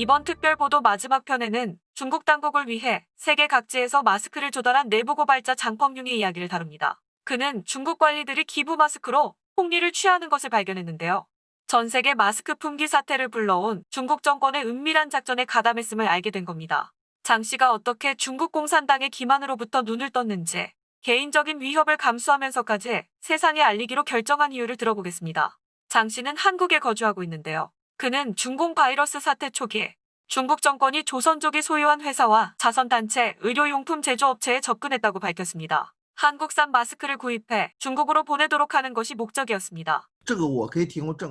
이번 특별보도 마지막 편에는 중국 당국을 위해 세계 각지에서 마스크를 조달한 내부 고발자 장펑융의 이야기를 다룹니다. 그는 중국 관리들이 기부 마스크로 폭리를 취하는 것을 발견했는데요. 전 세계 마스크 품귀 사태를 불러온 중국 정권의 은밀한 작전에 가담했음을 알게 된 겁니다. 장 씨가 어떻게 중국 공산당의 기만으로부터 눈을 떴는지 개인적인 위협을 감수하면서까지 세상에 알리기로 결정한 이유를 들어보겠습니다. 장 씨는 한국에 거주하고 있는데요. 그는 중공 바이러스 사태 초기에 중국 정권이 조선족이 소유한 회사와 자선단체, 의료용품 제조업체에 접근했다고 밝혔습니다. 한국산 마스크를 구입해 중국으로 보내도록 하는 것이 목적이었습니다.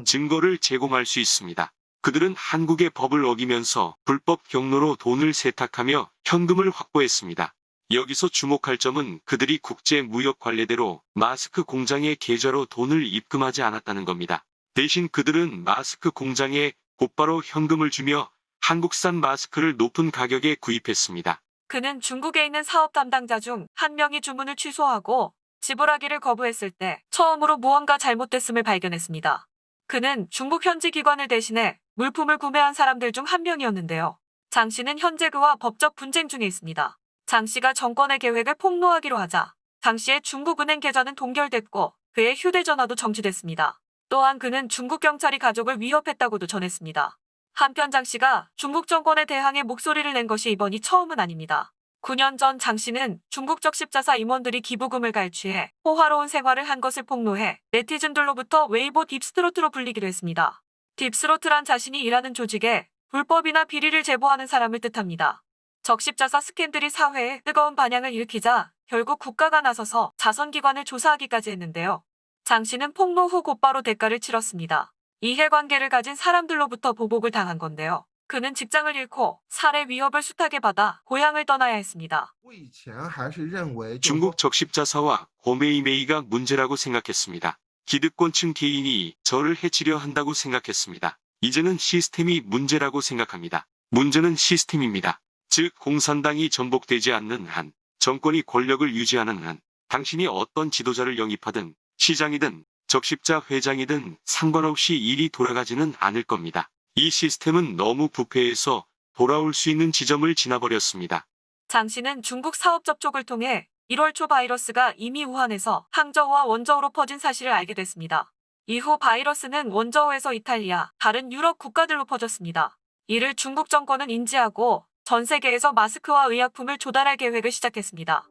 증거를 제공할 수 있습니다. 그들은 한국의 법을 어기면서 불법 경로로 돈을 세탁하며 현금을 확보했습니다. 여기서 주목할 점은 그들이 국제무역관례대로 마스크 공장의 계좌로 돈을 입금하지 않았다는 겁니다. 대신 그들은 마스크 공장에 곧바로 현금을 주며 한국산 마스크를 높은 가격에 구입했습니다. 그는 중국에 있는 사업 담당자 중 한 명이 주문을 취소하고 지불하기를 거부했을 때 처음으로 무언가 잘못됐음을 발견했습니다. 그는 중국 현지 기관을 대신해 물품을 구매한 사람들 중 한 명이었는데요. 장 씨는 현재 그와 법적 분쟁 중에 있습니다. 장 씨가 정권의 계획을 폭로하기로 하자 장 씨의 중국은행 계좌는 동결됐고 그의 휴대전화도 정지됐습니다. 또한 그는 중국 경찰이 가족을 위협했다고도 전했습니다. 한편 장 씨가 중국 정권에 대항해 목소리를 낸 것이 이번이 처음은 아닙니다. 9년 전 장 씨는 중국적 십자사 임원들이 기부금을 갈취해 호화로운 생활을 한 것을 폭로해 네티즌들로부터 웨이보 딥스트로트로 불리기도 했습니다. 딥스로트란 자신이 일하는 조직에 불법이나 비리를 제보하는 사람을 뜻합니다. 적십자사 스캔들이 사회에 뜨거운 반향을 일으키자 결국 국가가 나서서 자선기관을 조사하기까지 했는데요. 장 씨는 폭로 후 곧바로 대가를 치렀습니다. 이해관계를 가진 사람들로부터 보복을 당한 건데요. 그는 직장을 잃고 살해 위협을 숱하게 받아 고향을 떠나야 했습니다. 중국 적십자사와 호메이메이가 문제라고 생각했습니다. 기득권층 개인이 저를 해치려 한다고 생각했습니다. 이제는 시스템이 문제라고 생각합니다. 문제는 시스템입니다. 즉 공산당이 전복되지 않는 한, 정권이 권력을 유지하는 한, 당신이 어떤 지도자를 영입하든 시장이든 적십자 회장이든 상관없이 일이 돌아가지는 않을 겁니다. 이 시스템은 너무 부패해서 돌아올 수 있는 지점을 지나버렸습니다. 장 씨는 중국 사업 접촉을 통해 1월 초 바이러스가 이미 우한에서 항저우와 원저우로 퍼진 사실을 알게 됐습니다. 이후 바이러스는 원저우에서 이탈리아, 다른 유럽 국가들로 퍼졌습니다. 이를 중국 정권은 인지하고 전 세계에서 마스크와 의약품을 조달할 계획을 시작했습니다.